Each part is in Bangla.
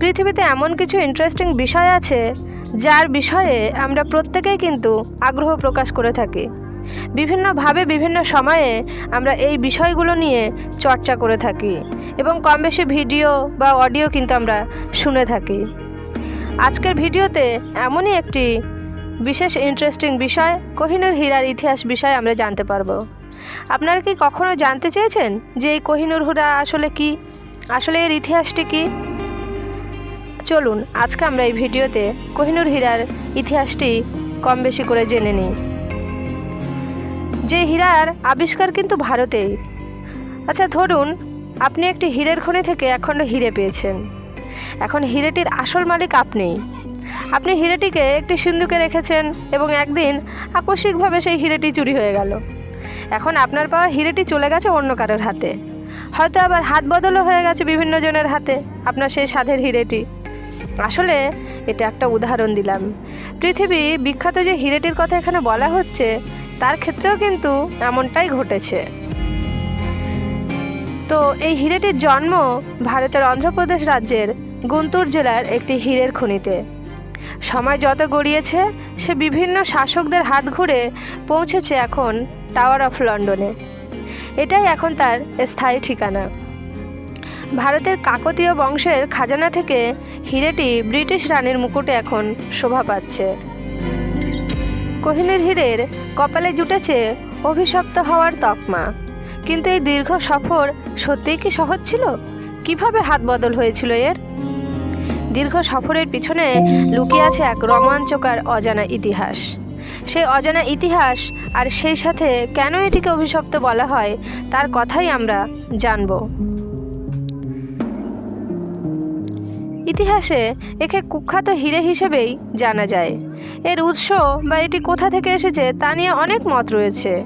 পৃথিবীতে এমন কিছু ইন্টারেস্টিং বিষয় আছে, যার বিষয়ে আমরা প্রত্যেকেই কিন্তু আগ্রহ প্রকাশ করে থাকি। বিভিন্নভাবে বিভিন্ন সময়ে আমরা এই বিষয়গুলো নিয়ে চর্চা করে থাকি এবং কম বেশি ভিডিও বা অডিও কিন্তু আমরা শুনে থাকি। আজকের ভিডিওতে এমনই একটি বিশেষ ইন্টারেস্টিং বিষয়, কোহিনুর হীরার ইতিহাস বিষয়ে আমরা জানতে পারব। আপনারা কি কখনো জানতে চেয়েছেন যে এই কোহিনুর হীরা আসলে কি? আসলে এর ইতিহাসটি কি? চলুন, আজকে আমরা এই ভিডিওতে কোহিনুর হীরার ইতিহাসটি কম বেশি করে জেনে নিই। যে হীরার আবিষ্কার কিন্তু ভারতেই। আচ্ছা ধরুন, আপনি একটি হীরের খনি থেকে একখণ্ড হিরে পেয়েছেন। এখন হিরেটির আসল মালিক আপনিই আপনি হিরেটিকে একটি সিন্ধুকে রেখেছেন এবং একদিন আকস্মিকভাবে সেই হিরেটি চুরি হয়ে গেল। এখন আপনার পাওয়া হিরেটি চলে গেছে অন্য কারোর হাতে। হয়তো আবার হাত বদলও হয়ে গেছে বিভিন্ন জনের হাতে, আপনার সেই সাধের হিরেটি। আসলে এটা একটা উদাহরণ দিলাম। পৃথিবী বিখ্যাত যে হিরেটির কথা এখানে বলা হচ্ছে, তার ক্ষেত্রেও কিন্তু এমনটাই ঘটেছে। তো এই হিরেটির জন্ম ভারতের অন্ধ্রপ্রদেশ রাজ্যের গুন্তুর জেলার একটি হীরের খনিতে। সময় যত গড়িয়েছে, সে বিভিন্ন শাসকদের হাত ঘুরে পৌঁছেছে এখন টাওয়ার অফ লন্ডনে এটাই এখন তার স্থায়ী ঠিকানা। ভারতের কাকতীয় বংশের খাজানা থেকে হিরেটি ব্রিটিশ রানীর মুকুটে এখন শোভা পাচ্ছে। কোহিনুর হীরের কপালে জুটেছে অভিশপ্ত হওয়ার তকমা। কিন্তু এই দীর্ঘ সফর সত্যিই কি সহজ ছিল? কীভাবে হাত বদল হয়েছিল এর? দীর্ঘ সফরের পিছনে লুকিয়ে আছে এক রোমাঞ্চকর অজানা ইতিহাস। সেই অজানা ইতিহাস আর সেই সাথে কেন এটিকে অভিশপ্ত বলা হয়, তার কথাই আমরা জানব। ইতিহাসে একে কুখ্যাত হিরে হিসেবেই জানা যায়। এর উৎস বা এটি কোথা থেকে এসেছে তা নিয়ে অনেক মত রয়েছে।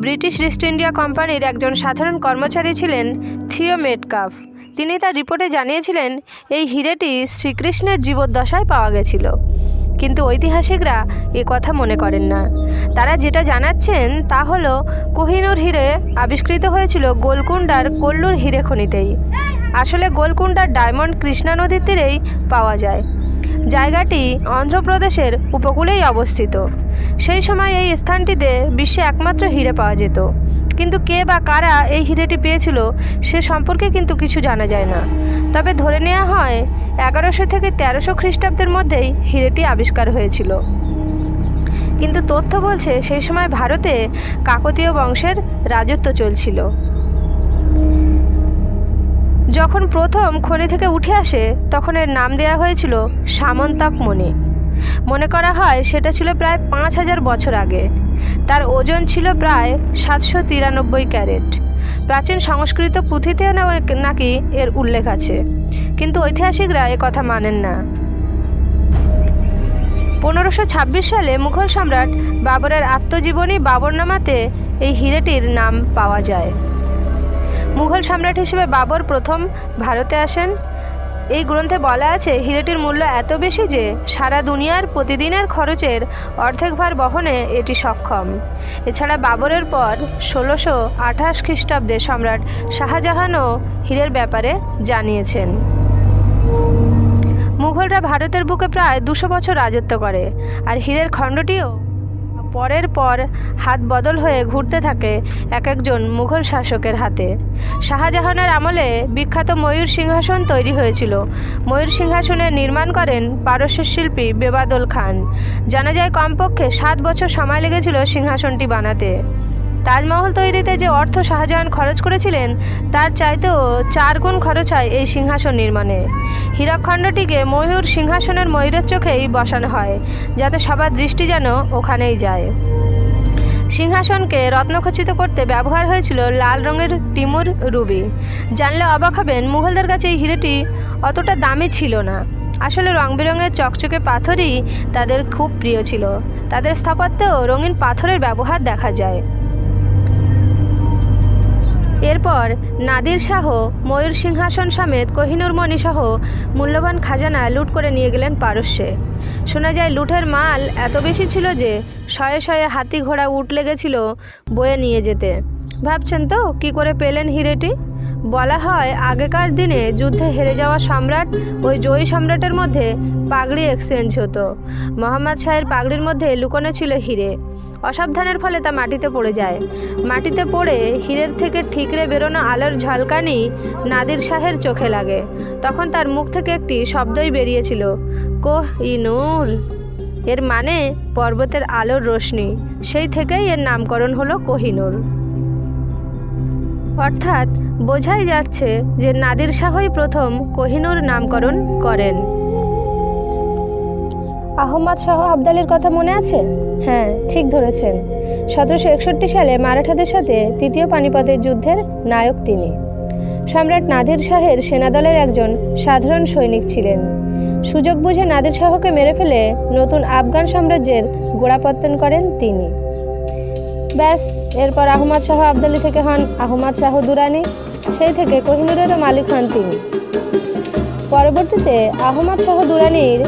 ব্রিটিশ ইস্ট ইন্ডিয়া কোম্পানির একজন সাধারণ কর্মচারী ছিলেন থিও মেটকাফ। তিনি তার রিপোর্টে জানিয়েছিলেন, এই হিরেটি শ্রীকৃষ্ণের জীবদ্দশায় পাওয়া গেছিল। কিন্তু ঐতিহাসিকরা এ কথা মনে করেন না। তারা যেটা জানাচ্ছেন তা হলো, কোহিনুর হিরে আবিষ্কৃত হয়েছিল গোলকুন্ডার কল্লুর হিরে খনিতেই। আসলে গোলকুন্ডার ডায়মন্ড কৃষ্ণা নদীর তীরেই পাওয়া যায়। জায়গাটি অন্ধ্রপ্রদেশের উপকূলেই অবস্থিত। সেই সময় এই স্থানটিতে বিশ্বে একমাত্র হিরে পাওয়া যেত। কিন্তু কে বা কারা এই হিরেটি পেয়েছিল, সে সম্পর্কে কিন্তু কিছু জানা যায় না। তবে ধরে নেওয়া হয় এগারোশো থেকে তেরোশো খ্রিস্টাব্দের মধ্যেই হিরেটি আবিষ্কার হয়েছিল। কিন্তু তথ্য বলছে সেই সময় ভারতে কাকতীয় বংশের রাজত্ব চলছিল। যখন প্রথম খনি থেকে উঠে আসে, তখন এর নাম দেওয়া হয়েছিল সামন্তক মণি। মনে করা হয় সেটা ছিল প্রায় পাঁচ হাজার বছর আগে। তার ওজন ছিল প্রায় সাতশো তিরানব্বই ক্যারেট। প্রাচীন সংস্কৃত পুঁথিতে নাকি এর উল্লেখ আছে? কিন্তু ঐতিহাসিকরা এ কথা মানেন না। পনেরোশো সালে মুঘল সম্রাট বাবরের আত্মজীবনী বাবরনামাতে এই হিরেটির নাম পাওয়া যায়। মুঘল সম্রাট হিসেবে বাবর প্রথম ভারতে আসেন। এই গ্রন্থে বলা আছে, হিরেটির মূল্য এত বেশি যে সারা দুনিয়ার প্রতিদিনের খরচের অর্ধেক ভার বহনে এটি সক্ষম। এছাড়া বাবরের পর ষোলোশো আঠাশ খ্রিস্টাব্দে সম্রাট শাহজাহানও হীরের ব্যাপারে জানিয়েছেন। মুঘলরা ভারতের বুকে প্রায় দুশো বছর রাজত্ব করে। আর হীরের খণ্ডটিও পরের পর হাত বদল হয়ে ঘুরতে থাকে এক একজন মুঘল শাসকের হাতে। শাহজাহানের আমলে বিখ্যাত ময়ূর সিংহাসন তৈরি হয়েছিল। ময়ূর সিংহাসনের নির্মাণ করেন পারস্যের শিল্পী বেবাদল খান। জানা যায় কমপক্ষে সাত বছর সময় লেগেছিল সিংহাসনটি বানাতে। তাজমহল তৈরিতে যে অর্থ শাহজাহান খরচ করেছিলেন, তার চাইতেও চার গুণ খরচ হয় এই সিংহাসন নির্মাণে। হীরকখণ্ডটিকে ময়ূর সিংহাসনের ময়ূরের চোখেই বসানো হয়, যাতে সবার দৃষ্টি যেন ওখানেই যায়। সিংহাসনকে রত্নখচিত করতে ব্যবহার হয়েছিল লাল রঙের টিমুর রুবি। জানলে অবাক হবেন, মুঘলদের কাছে এই হিরেটি অতটা দামি ছিল না। আসলে রং বেরঙের চকচকে পাথরই তাদের খুব প্রিয় ছিল। তাদের স্থাপত্যেও রঙিন পাথরের ব্যবহার দেখা যায়। এরপর নাদির শাহ, ময়ূর সিংহাসন সমেত কোহিনুর মণি সহ মূল্যবান খাজানা লুট করে নিয়ে গেলেন পারস্যে। শোনা যায়, লুটের মাল এত বেশি ছিল যে শয়ে শয়ে হাতি ঘোড়া উঠ লেগেছিল বয়ে নিয়ে যেতে। ভাবছেন তো, কি করে পেলেন হিরেটি? বলা হয়, আগেকার দিনে যুদ্ধে হেরে যাওয়া সম্রাট ওই জয়ী সম্রাটের মধ্যে পাগড়ি এক্সচেঞ্জ হতো। মোহাম্মদ শাহের পাগড়ির মধ্যে লুকোনো ছিল হিরে। অসাবধানের ফলে তা মাটিতে পড়ে যায়। মাটিতে পড়ে হীরের থেকে ঠিকরে বেরোনো আলোর ঝলকানি নাদির শাহের চোখে লাগে। তখন তার মুখ থেকে একটি শব্দই বেরিয়েছিল, কোহ ই নূর। এর মানে পর্বতের আলোর রোশনি। সেই থেকেই এর নামকরণ হলো কোহিনূর। অর্থাৎ বোঝাই যাচ্ছে যে নাদির শাহই প্রথম কোহিনূর নামকরণ করেন। আহম্মদ শাহ আবদালের কথা মনে আছে? হ্যাঁ ঠিক ধরেছেন। সতেরোশো একষট্টি সালে মারাঠাদের সাথে তৃতীয় পানিপথের যুদ্ধের নায়ক তিনি। সম্রাট নাদির শাহের সেনাদলের একজন সাধারণ সৈনিক ছিলেন। সুযোগ বুঝে নাদির শাহকে মেরে ফেলে নতুন আফগান সাম্রাজ্যের গোড়াপত্তন করেন তিনি। ব্যাস, এরপর আহমদ শাহ আবদালি থেকে হন আহমদ শাহ দুরানি, সেই থেকে কোহিনুরেরও মালিক হন তিনি। পরবর্তীতে আহমদ শাহ দুরানির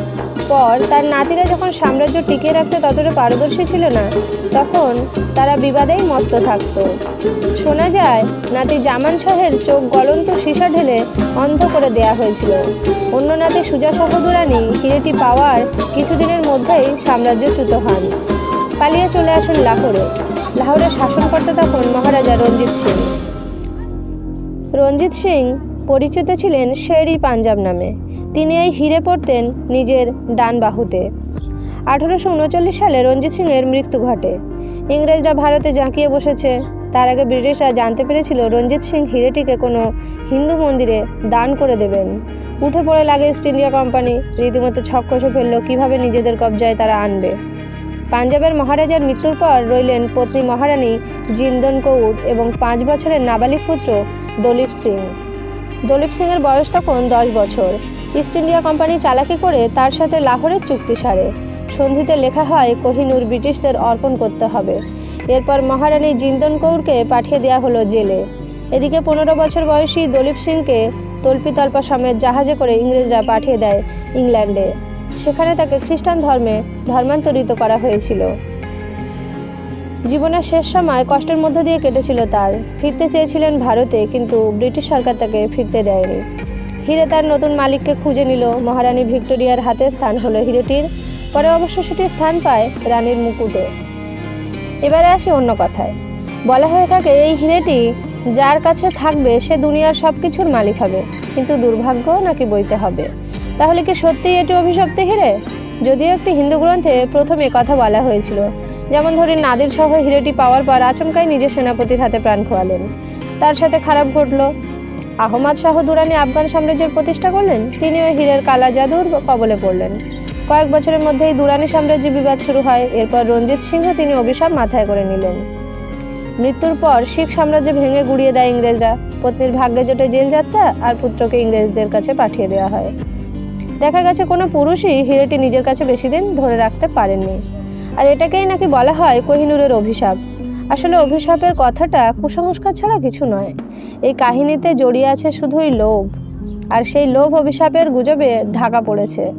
পর তার নাতিরা যখন সাম্রাজ্য টিকিয়ে রাখতে ততটা পারদর্শী ছিল না, তখন তারা বিবাদেই মত্ত থাকত। শোনা যায়, নাতি জামান শাহের চোখ গলন্ত সীসা ঢেলে অন্ধ করে দেয়া হয়েছিল। অন্য নাতি সুজা শাহ দুরানি হিরেটি পাওয়ার কিছুদিনের মধ্যেই সাম্রাজ্যচ্যুত হন। পালিয়ে চলে আসেন লাহোরে। লাহোরের শাসনকর্তা তখন মহারাজা রঞ্জিত সিং। রঞ্জিত সিং পরিচিত ছিলেন শেরি পাঞ্জাব নামে। তিনি এই হিরে পড়তেন নিজের ডান বাহুতে। আঠারোশো উনচল্লিশ সালে রঞ্জিত সিংয়ের মৃত্যু ঘটে। ইংরেজরা ভারতে জাঁকিয়ে বসেছে। তার আগে ব্রিটিশরা জানতে পেরেছিল রঞ্জিত সিং হিরেটিকে কোনো হিন্দু মন্দিরে দান করে দেবেন। উঠে পড়ে লাগে ইস্ট ইন্ডিয়া কোম্পানি। রীতিমতো ছক কষে ফেলল, কীভাবে নিজেদের কবজায় তারা আনবে? পাঞ্জাবের মহারাজার মৃত্যুর পর রইলেন পত্নী মহারানী জিন্দন কৌর এবং পাঁচ বছরের নাবালিক পুত্র দলীপ সিং। দলীপ সিংয়ের বয়স তখন দশ বছর। ইস্ট ইন্ডিয়া কোম্পানি চালাকি করে তার সাথে লাহোরের চুক্তি সারে। সন্ধিতে লেখা হয়, কোহিনূর ব্রিটিশদের অর্পণ করতে হবে। এরপর মহারানী জিন্দন কৌরকে পাঠিয়ে দেওয়া হলো জেলে। এদিকে পনেরো বছর বয়সী দলীপ সিংকে তল্পিতল্পা সমেত জাহাজে করে ইংরেজরা পাঠিয়ে দেয় ইংল্যান্ডে। সেখানে তাকে খ্রিস্টান ধর্মে ধর্মান্তরিত করা হয়েছিল। জীবনের শেষ সময় কষ্টের মধ্য দিয়ে কেটেছিল তার। ফিরতে চেয়েছিলেন ভারতে, কিন্তু ব্রিটিশ সরকার তাকে ফিরতে দেয়নি। হিরে তার নতুন মালিককে খুঁজে নিল। মহারানী ভিক্টোরিয়ার হাতে স্থান হলো হিরেটির। পরে অবশ্য সেটি স্থান পায় রানীর মুকুটে। এবারে আসি অন্য কথায়। বলা হয়ে থাকে, এই হিরেটি যার কাছে থাকবে, সে দুনিয়ার সব কিছুর মালিক হবে। কিন্তু দুর্ভাগ্য নাকি বইতে হবে? তাহলে কি সত্যিই এটি অভিশপ্ত হিরে? যদিও একটি হিন্দু গ্রন্থে প্রথমে কথা বলা হয়েছিল। যেমন ধরুন নাদির সহ হিরেটি পাওয়ার পর আচমকাই নিজের সেনাপতির হাতে প্রাণ খোয়ালেন। তার সাথে খারাপ ঘটল। আহমদ শাহ দুরানি আফগান সাম্রাজ্যের প্রতিষ্ঠা করলেন, তিনিও হীরের কালা জাদুর কবলে পড়লেন। কয়েক বছরের মধ্যেই দুরানি সাম্রাজ্যে বিবাদ শুরু হয়, এরপর রঞ্জিত সিংহ তিনি অভিশাপ মাথায় করে নিলেন। মৃত্যুর পর শিখ সাম্রাজ্য ভেঙে গুড়িয়ে দেয় ইংরেজরা। পত্নীর ভাগ্যে জোটে জেল যাত্রা আর পুত্রকে ইংরেজদের কাছে পাঠিয়ে দেওয়া হয়। দেখা গেছে কোনো পুরুষই হিরেটি নিজের কাছে বেশি দিন ধরে রাখতে পারেননি। আর এটাকেই নাকি বলা হয় কোহিনুরের অভিশাপ। আসলে অভিশাপের কথাটা কুসংস্কার ছাড়া কিছু নয়। এই কাহিনীতে জড়িয়ে আছে শুধুই লোভ। আর সেই লোভ অভিশাপের গুজবে ঢাকা পড়েছে।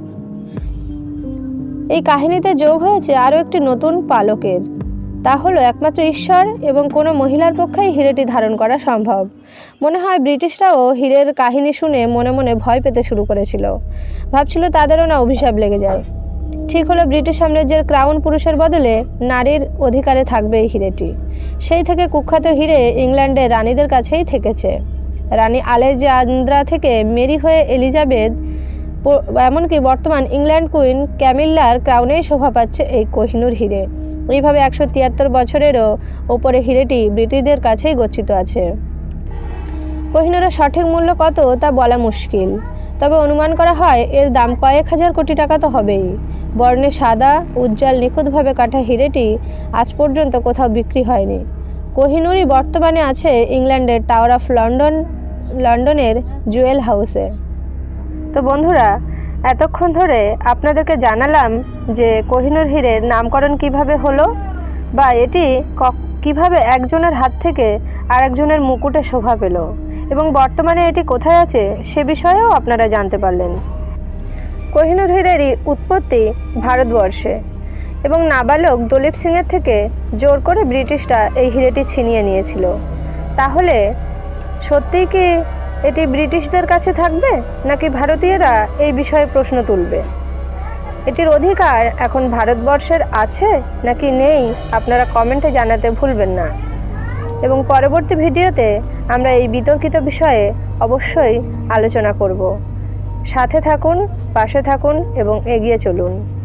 এই কাহিনীতে যোগ হয়েছে আরও একটি নতুন পালকের। তা হলো একমাত্র ঈশ্বর এবং কোনো মহিলার পক্ষেই হিরেটি ধারণ করা সম্ভব। মনে হয় ব্রিটিশরাও হীরের কাহিনী শুনে মনে মনে ভয় পেতে শুরু করেছিল। ভাবছিল তাদেরও না অভিশাপ লেগে যায়। ঠিক হলো ব্রিটিশ সাম্রাজ্যের ক্রাউন পুরুষের বদলে নারীর অধিকারে থাকবে এই হিরেটি। সেই থেকে কুখ্যাত হিরে ইংল্যান্ডে রানীদের কাছেই থেকেছে। রানী আলেকজান্দ্রা থেকে মেরি হয়ে এলিজাবেথ এমনকি বর্তমান ইংল্যান্ড কুইন ক্যামিল্লার ক্রাউনেই শোভা পাচ্ছে এই কোহিনুর হিরে। এইভাবে একশো তিয়াত্তর বছরেরও ওপরে হিরেটি ব্রিটিশদের কাছেই গচ্ছিত আছে। কোহিনুরের সঠিক মূল্য কত তা বলা মুশকিল। তবে অনুমান করা হয়, এর দাম কয়েক হাজার কোটি টাকা তো হবেই। বর্ণে সাদা, উজ্জ্বল, নিখুঁতভাবে কাটা হিরেটি আজ পর্যন্ত কোথাও বিক্রি হয়নি। কোহিনুরই বর্তমানে আছে ইংল্যান্ডের টাওয়ার অফ লন্ডন, লন্ডনের জুয়েল হাউসে। তো বন্ধুরা এতক্ষণ ধরে আপনাদেরকে জানালাম যে কোহিনুর হীরের নামকরণ কীভাবে হলো বা এটি কীভাবে একজনের হাত থেকে আরেকজনের মুকুটে শোভা পেল এবং বর্তমানে এটি কোথায় আছে সে বিষয়েও আপনারা জানতে পারলেন। কোহিনুর হীরেরই উৎপত্তি ভারতবর্ষে এবং নাবালক দলীপ সিংয়ের থেকে জোর করে ব্রিটিশরা এই হিরেটি ছিনিয়ে নিয়েছিল। তাহলে সত্যিই কি এটি ব্রিটিশদের কাছে থাকবে নাকি ভারতীয়রা এই বিষয়ে প্রশ্ন তুলবে? এটির অধিকার এখন ভারতবর্ষের আছে নাকি নেই আপনারা কমেন্টে জানাতে ভুলবেন না। এবং পরবর্তী ভিডিওতে আমরা এই বিতর্কিত বিষয়ে অবশ্যই আলোচনা করব। সাথে থাকুন, পাশে থাকুন এবং এগিয়ে চলুন।